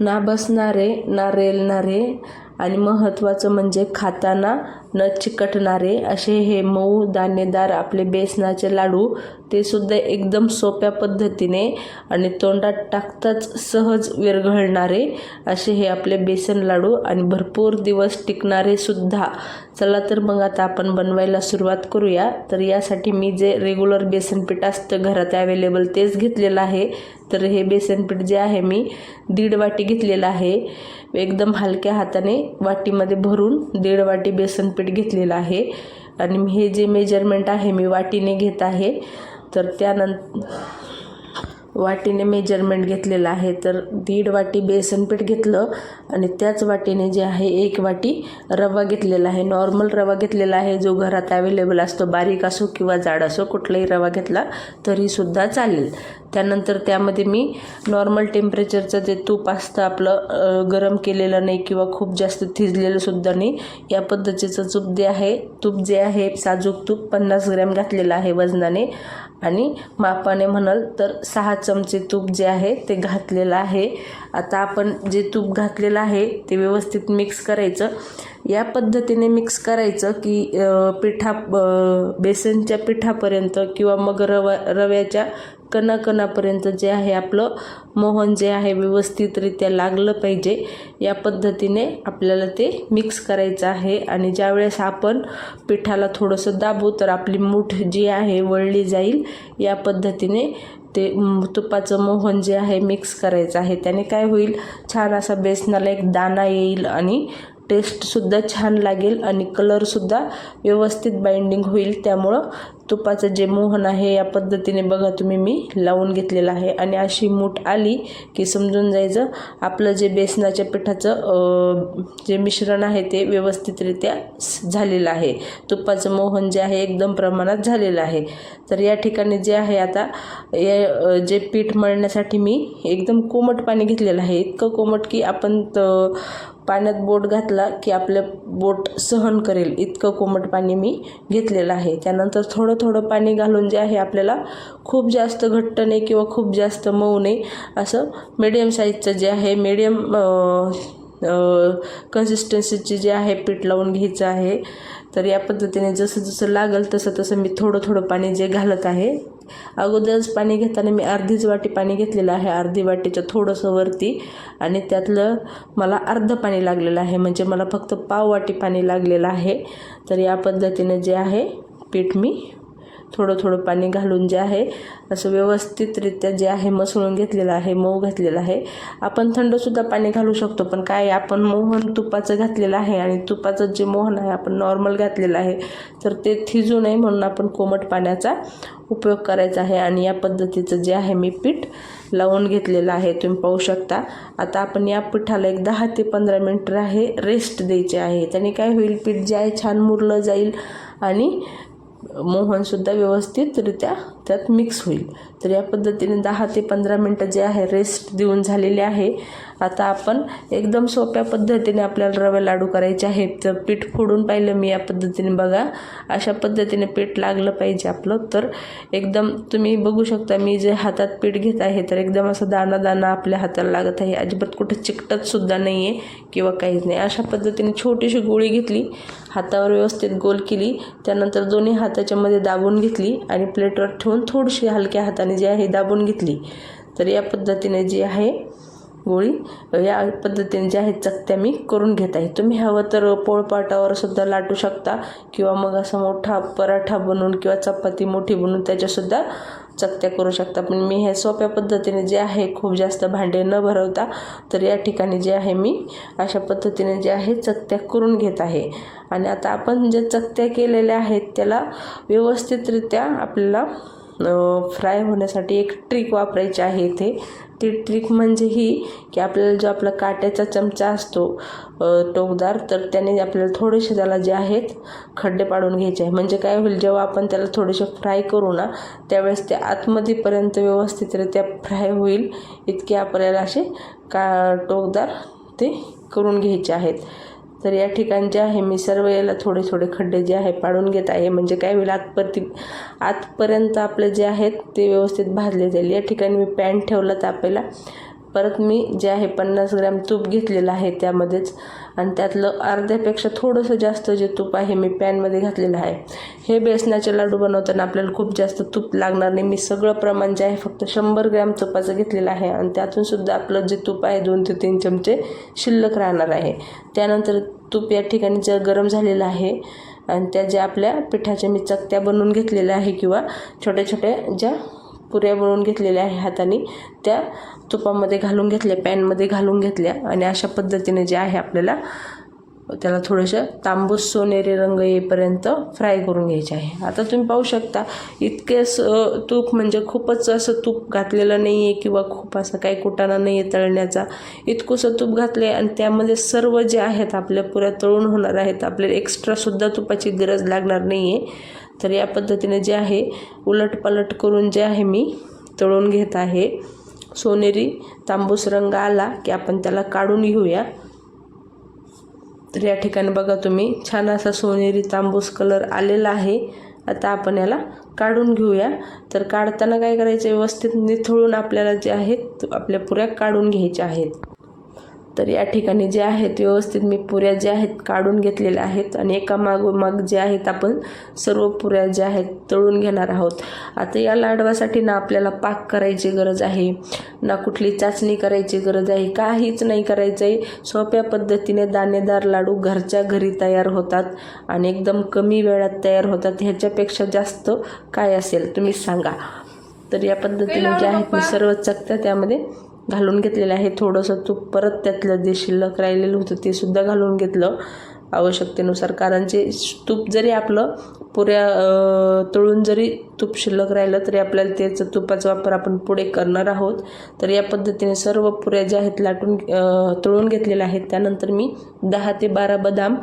ना बसणारे ना रेलणारे आणि महत्त्वाचं म्हणजे खाताना न चिकटणारे असे हे मऊ दाणेदार आपले बेसनाचे लाडू ते सुद्धा एकदम सोप्या पद्धतीने आणि तोंडात टाकताच सहज विरघळणारे असे हे आपले बेसन लाडू आणि भरपूर दिवस टिकणारे सुद्धा. चला तर मग आता आपण बनवायला सुरुवात करूया. तर यासाठी मी जे रेग्युलर बेसन पीठ असतं घरात अवेलेबल तेच घेतलेलं आहे. तर हे बेसन पीठ जे आहे मी दीड वाटी घेतलेलं आहे. एकदम हलक्या हाताने वाटीमध्ये भरून दीड वाटी बेसन पीठ घेतलेलं आहे. आणि हे जे मेजरमेंट आहे मी वाटीने घेत आहे. तर त्यानंतर वाटीने मेजरमेंट घेतलेलं आहे. तर दीड वाटी बेसन पीठ घेतलं आणि त्याच वाटीने जे आहे एक वाटी रवा घेतलेला आहे. नॉर्मल रवा घेतलेला आहे जो घरात अवेलेबल असतो बारीक असो किंवा जाड असो कुठलाही रवा घेतला तरीसुद्धा चालेल. त्यानंतर त्यामध्ये मी नॉर्मल टेम्परेचरचं जे तूप असतं आपलं गरम केलेलं नाही किंवा खूप जास्त थिजलेलंसुद्धा नाही या पद्धतीचं तूप जे आहे तूप जे आहे साजूक तूप पन्नास ग्रॅम घातलेलं आहे वजनाने. आणि मापाने म्हणाल तर सहा चमचे तूप जे आहे ते घातलेलं आहे. आता आपण जे तूप घातलेलं आहे ते व्यवस्थित मिक्स करायचं. या पद्धतीने मिक्स करायचं की पिठा बेसनच्या पिठापर्यंत किंवा मग रवा रव्याच्या कणाकणापर्यंत जे आहे आपलं मोहन जे आहे व्यवस्थितरित्या लागलं पाहिजे. या पद्धतीने आपल्याला ते मिक्स करायचं आहे आणि ज्यावेळेस आपण पिठाला थोडंसं दाबू तर आपली मूठ जी आहे वळली जाईल. या पद्धतीने ते तुपाचं मोहन जे आहे मिक्स करायचं आहे. त्याने काय होईल? छान असा बेसनाला एक दाणा येईल आणि टेस्टसुद्धा छान लागेल आणि कलरसुद्धा व्यवस्थित बाइंडिंग होईल. त्यामुळं तुपाचं जे मोहन आहे या पद्धतीने बघा तुम्ही मी लावून घेतलेलं आहे. आणि अशी मूठ आली की समजून जायचं आपलं जे बेसनाच्या पिठाचं जे मिश्रण आहे ते व्यवस्थितरित्या झालेलं आहे. तुपाचं मोहन जे आहे एकदम प्रमाणात झालेलं आहे. तर या ठिकाणी जे आहे आता या जे पीठ मळण्यासाठी मी एकदम कोमट पाणी घेतलेलं आहे. इतकं कोमट की आपण पाण्यात बोट घातला की आपलं बोट सहन करेल. इतकं कोमट पाणी मी घेतलेलं आहे. त्यानंतर थोडं थोडं पाणी घालून जे आहे आपल्याला खूप जास्त घट्ट नाही किंवा खूप जास्त मऊ नाही असं मिडियम साईजचं जे आहे मिडियम कन्सिस्टन्सीची जे आहे पीठ लावून घ्यायचं आहे. तर या पद्धतीने जसं जसं लागेल तसं तसं मी थोडं थोडं पाणी जे घालत आहे अगोदरच पाणी घेताना मी अर्धीच वाटी पाणी घेतलेलं आहे. अर्धी वाटीचं थोडंसं वरती आणि त्यातलं मला अर्धं पाणी लागलेलं आहे. म्हणजे मला फक्त पाव वाटी पाणी लागलेलं आहे. तर या पद्धतीने जे आहे पीठ मी थोडं थोडं पाणी घालून जे आहे असं व्यवस्थितरित्या जे आहे मसळून घेतलेलं आहे मऊ घातलेलं आहे. आपण थंडसुद्धा पाणी घालू शकतो पण काय आपण मोहन तुपाचं घातलेलं आहे आणि तुपाचं जे मोहन आहे आपण नॉर्मल घातलेलं आहे तर ते थिजू नये म्हणून आपण कोमट पाण्याचा उपयोग करायचा आहे आणि या पद्धतीचं जे आहे मी पीठ लावून घेतलेलं आहे तुम्ही पाहू शकता. आता आपण या पिठाला एक दहा ते पंधरा मिनटं आहे रेस्ट द्यायचे आहे. त्याने काय होईल पीठ जे आहे छान मुरलं जाईल आणि मोहनसुद्धा व्यवस्थितरित्या त्यात मिक्स होईल. तर या पद्धतीने दहा ते पंधरा मिनटं जे आहे रेस्ट देऊन झालेले आहे. आता आपण एकदम सोप्या पद्धतीने आपल्याला रवे लाडू करायचे आहेत. तर पीठ फोडून पाहिलं मी या पद्धतीने बघा. अशा पद्धतीने पीठ लागलं पाहिजे आपलं. तर एकदम तुम्ही बघू शकता मी जे हातात पीठ घेत आहे तर एकदम असं दाना दाना आपल्या हाताला लागत आहे. अजिबात कुठं चिकटतसुद्धा नाही आहे किंवा काहीच नाही. अशा पद्धतीने छोटीशी गोळी घेतली हातावर व्यवस्थित गोल केली त्यानंतर दोन्ही हाताच्यामध्ये दाबून घेतली आणि प्लेटवर ठेवून थोडीशी हलक्या हाताने जी आहे दाबून घेतली. तर या पद्धतीने जी आहे गोळी. या पद्धतीने जे आहेत चकत्या मी करून घेत आहे. तुम्ही हवं तर पोळपाटावर सुद्धा लाटू शकता किंवा मग असा मोठा पराठा बनवून किंवा चपाती मोठी बनवून त्याच्यासुद्धा चकत्या करू शकता. पण मी हे सोप्या पद्धतीने जे आहे खूप जास्त भांडे न भरवता तर या ठिकाणी जे आहे मी अशा पद्धतीने जे आहे चकत्या करून घेत आहे. आणि आता आपण जे चकत्या केलेल्या आहेत त्याला व्यवस्थितरित्या आपल्याला फ्राय होण्यासाठी एक ट्रिक वापरायची आहे इथे. ती ट्रिक म्हणजे ही की आपल्याला जो आपला काट्याचा चमचा असतो टोकदार तर त्याने आपल्याला थोडेसे त्याला जे आहेत खड्डे पाडून घ्यायचे आहे. म्हणजे काय होईल जेव्हा आपण त्याला थोडेसे फ्राय करू ना त्यावेळेस ते आतमध्येपर्यंत व्यवस्थितरित्या फ्राय होईल इतके आपल्याला असे का टोकदार ते करून घ्यायचे आहेत. तर या ठिकाणी जे आहे मी सर्व याला थोडे थोडे खड्डे जे आहे पाडून घेत आहे. म्हणजे काय होईल आतपर्ती आतपर्यंत आपले जे आहेत ते व्यवस्थित भाजले जाईल. या ठिकाणी मी पॅन ठेवला तापेला परत मी जे आहे पन्नास ग्रॅम तूप घेतलेलं आहे त्यामध्येच. आणि त्यातलं अर्ध्यापेक्षा थोडंसं जास्त जे तूप आहे मी पॅनमध्ये घातलेलं आहे. हे बेसनाचे लाडू बनवताना आपल्याला खूप जास्त तूप लागणार नाही. मी सगळं प्रमाण जे आहे फक्त शंभर ग्रॅम तुपाचं घेतलेलं आहे आणि त्यातून सुद्धा आपलं जे तूप आहे दोन ते तीन चमचे शिल्लक राहणार आहे. त्यानंतर तूप या ठिकाणी जर गरम झालेलं आहे आणि त्या ज्या आपल्या पिठाच्या मी चकत्या बनवून घेतलेल्या आहे किंवा छोट्या छोट्या ज्या पुऱ्या बनवून घेतलेल्या आहे हाताने. त्या तुपामध्ये घालून घेतल्या पॅनमध्ये घालून घेतल्या आणि अशा पद्धतीने जे आहे आपल्याला त्याला थोडंसं तांबूस सोनेरी रंग येईपर्यंत फ्राय करून घ्यायचे आहे. आता तुम्ही पाहू शकता इतके असं तूप म्हणजे खूपच असं तूप घातलेलं नाही आहे किंवा खूप असं काही कुटाणा नाही आहे तळण्याचा इतकंसं तूप घातले आणि त्यामध्ये सर्व जे आहेत आपल्या पुऱ्या तळून होणार आहेत आपल्याला एक्स्ट्रासुद्धा तुपाची गरज लागणार नाही आहे तर या पद्धतीने जे आहे उलटपालट करून जे आहे मी तळून घेत आहे. सोनेरी तांबूस रंग आला की आपण त्याला काढून घेऊया. तर या ठिकाणी बघा तुम्ही छान असा सोनेरी तांबूस कलर आलेला आहे. आता आपण याला काढून घेऊया. तर काढताना काय करायचं? व्यवस्थित निथळून आपल्याला जे आहेत आपल्या पुऱ्या काढून घ्यायच्या आहेत. तर या ठिकाणी जे आहेत व्यवस्थित मी पुऱ्या ज्या आहेत काढून घेतलेल्या आहेत आणि एका मागोमाग जे आहेत आपण सर्व पुऱ्या ज्या आहेत तळून घेणार आहोत. आता या लाडवासाठी ना आपल्याला पाक करायची गरज आहे ना कुठली चाचणी करायची गरज आहे काहीच नाही करायचं आहे सोप्या पद्धतीने दाणेदार लाडू घरच्या घरी तयार होतात आणि एकदम कमी वेळात तयार होतात. ह्याच्यापेक्षा जास्त काय असेल तुम्हीच सांगा. तर या पद्धतीने जे आहेत मी सर्व चकत्या त्यामध्ये घालून घेतलेलं आहे. थोडंसं तूप परत त्यातलं जे शिल्लक राहिलेलं होतं ते सुद्धा घालून घेतलं आवश्यकतेनुसार. कारण जे तूप जरी आपलं पुऱ्या तळून जरी तूप शिल्लक राहिलं तरी आपल्याला त्याचं तुपाचा वापर आपण पुढे करणार आहोत. तर या पद्धतीने सर्व पुऱ्या ज्या आहेत लाटून तळून घेतलेल्या आहेत. त्यानंतर मी दहा ते बारा बदाम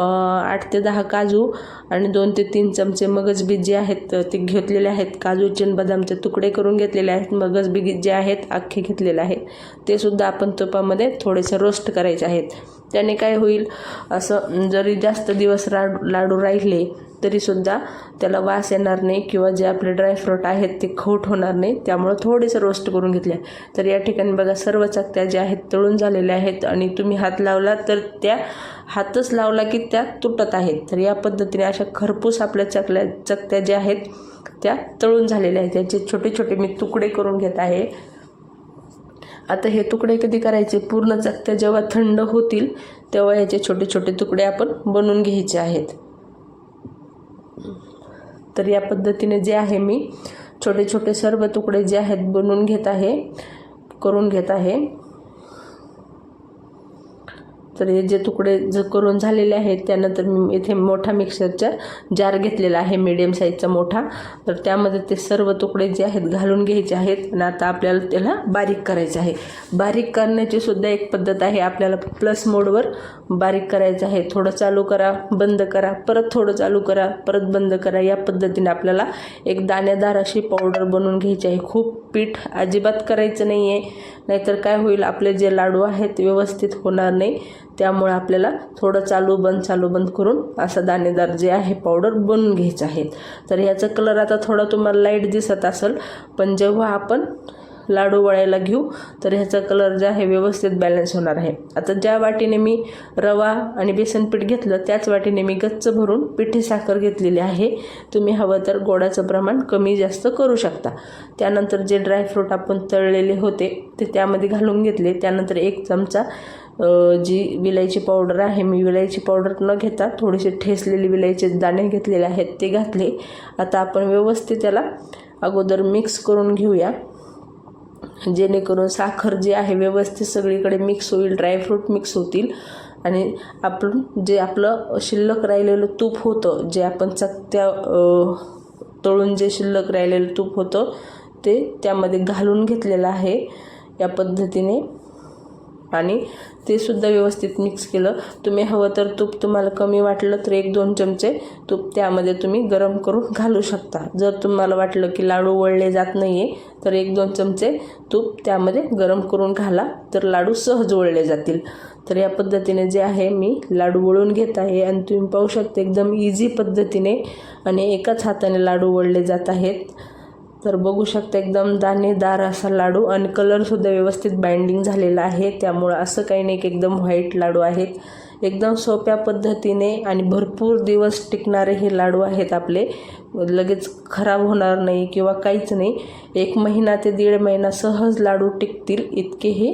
आठ ते दहा काजू आणि दोन ते तीन चमचे मगजबीज जे आहेत ते घेतलेले आहेत. काजूचे आणि बदामचे तुकडे करून घेतलेले आहेत. मगजबीज जे आहेत अख्खे घेतलेले आहेत. ते सुद्धा आपण तुपामध्ये थोडेसे रोस्ट करायचे आहेत. त्याने काय होईल? असं जरी जास्त दिवस लाडू लाडू राहिले तरीसुद्धा त्याला वास येणार नाही किंवा जे आपले ड्रायफ्रूट आहेत ते खोट होणार नाही. त्यामुळं थोडेसे रोस्ट करून घेतले. तर या ठिकाणी बघा सर्व चकत्या ज्या आहेत तळून झालेल्या आहेत आणि तुम्ही हात लावला तर त्या हातच लावला की त्या तुटत आहेत. तर या पद्धतीने अशा खरपूस आपल्या चकल्या चकत्या ज्या आहेत त्या तळून झालेल्या आहेत. त्याचे छोटे छोटे मी तुकडे करून घेत आहे. आता हे तुकडे कधी करायचे? पूर्ण चकत्या जेव्हा थंड होतील तेव्हा याचे छोटे छोटे तुकडे आपण बनवून घ्यायचे आहेत. तर या पद्धतीने जे आहे मी छोटे छोटे सर्व तुकडे जे आहेत बनवून घेत आहे करून घेत आहे. तर हे जे तुकडे ज करून झालेले आहेत त्यानंतर मी इथे मोठा मिक्सरचा जार घेतलेला आहे मीडियम साईजचा मोठा. तर त्यामध्ये ते सर्व तुकडे जे आहेत घालून घ्यायचे आहेत आणि आता आपल्याला त्याला बारीक करायचं आहे. बारीक करण्याची सुद्धा एक पद्धत आहे आपल्याला प्लस मोडवर बारीक करायचं आहे. थोडं चालू करा बंद करा परत थोडं चालू करा परत बंद करा. या पद्धतीने आपल्याला एक दाणेदार अशी पावडर बनवून घ्यायची आहे. खूप पीठ अजिबात करायचं नाही आहे नाहीतर काय होईल आपले जे लाडू आहेत व्यवस्थित होणार नाही. त्यामुळे आपल्याला थोडं चालू बंद चालू बंद करून असं दाणेदार जे आहे पावडर बनवून घ्यायचं आहे. तर ह्याचा कलर आता थोडा तुम्हाला लाइट दिसत असेल पण जेव्हा आपण लाडू वळायला घेऊ तर ह्याचा कलर जे आहे व्यवस्थित बॅलन्स होणार आहे. आता ज्या वाटीने मी रवा आणि बेसन पीठ घेतलं त्याच वाटीने मी गच्च भरून पिठी साखर घेतलेली आहे. तुम्ही हवं तर गोडाचं प्रमाण कमी जास्त करू शकता. त्यानंतर जे ड्रायफ्रूट आपण तळलेले होते ते त्यामध्ये घालून घेतले. त्यानंतर एक चमचा जी विलायची पावडर आहे मी विलायची पावडर न घेता थोडेसे ठेसलेले विलायचे दाणे घेतलेले आहेत ते घातले. आता आपण व्यवस्थित त्याला अगोदर मिक्स करून घेऊया. जेणेकरून साखर जी आहे व्यवस्थित सगळीकडे मिक्स होईल ड्रायफ्रूट मिक्स होतील. आणि आपण जे आपलं शिल्लक राहिलेलं तूप होतं जे आपण चकत्या तळून जे शिल्लक राहिलेलं तूप होतं ते त्यामध्ये घालून घेतलेलं आहे. या पद्धतीने आणि ते सुद्धा व्यवस्थित मिक्स केलं. तुम्ही हवं तर तूप तुम्हाला कमी वाटलं तर एक दोन चमचे तूप त्यामध्ये तुम्ही गरम करून घालू शकता. जर तुम्हाला वाटलं की लाडू वळले जात नाही आहे तर एक दोन चमचे तूप त्यामध्ये गरम करून घाला तर लाडू सहज वळले जातील. तर या पद्धतीने जे आहे मी लाडू वळून घेत आहे आणि तुम्ही पाहू शकता एकदम इझी पद्धतीने आणि एकाच हाताने लाडू वळले जात आहेत. तर बघू शकता एकदम दाणेदार असा लाडू आणि कलरसुद्धा व्यवस्थित बाइंडिंग झालेला आहे. त्यामुळं असं काही नाही की एकदम व्हाईट लाडू आहेत. एकदम सोप्या पद्धतीने आणि भरपूर दिवस टिकणारे हे लाडू आहेत आपले. लगेच खराब होणार नाही किंवा काहीच नाही. एक महिना ते दीड महिना सहज लाडू टिकतील इतके हे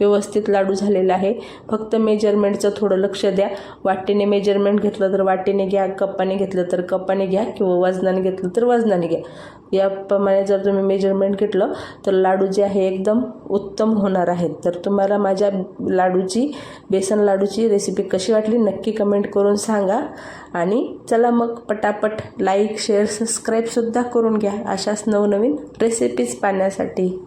व्यवस्थित लाडू झालेला आहे. फक्त मेजरमेंटचं थोडं लक्ष द्या. वाटीने मेजरमेंट घेतलं तर वाटीने घ्या कप्पाने घेतलं तर कप्पाने घ्या किंवा वजनाने घेतलं तर वजनाने घ्या. याप्रमाणे जर तुम्ही मेजरमेंट घेतलं तर लाडू जे आहे एकदम उत्तम होणार आहेत. तर तुम्हाला माझ्या लाडूची बेसन लाडूची रेसिपी कशी वाटली नक्की कमेंट करून सांगा. आणि चला मग पटापट लाईक शेअर सबस्क्राईबसुद्धा करून घ्या. अशाच नवनवीन रेसिपीज पाहण्यासाठी.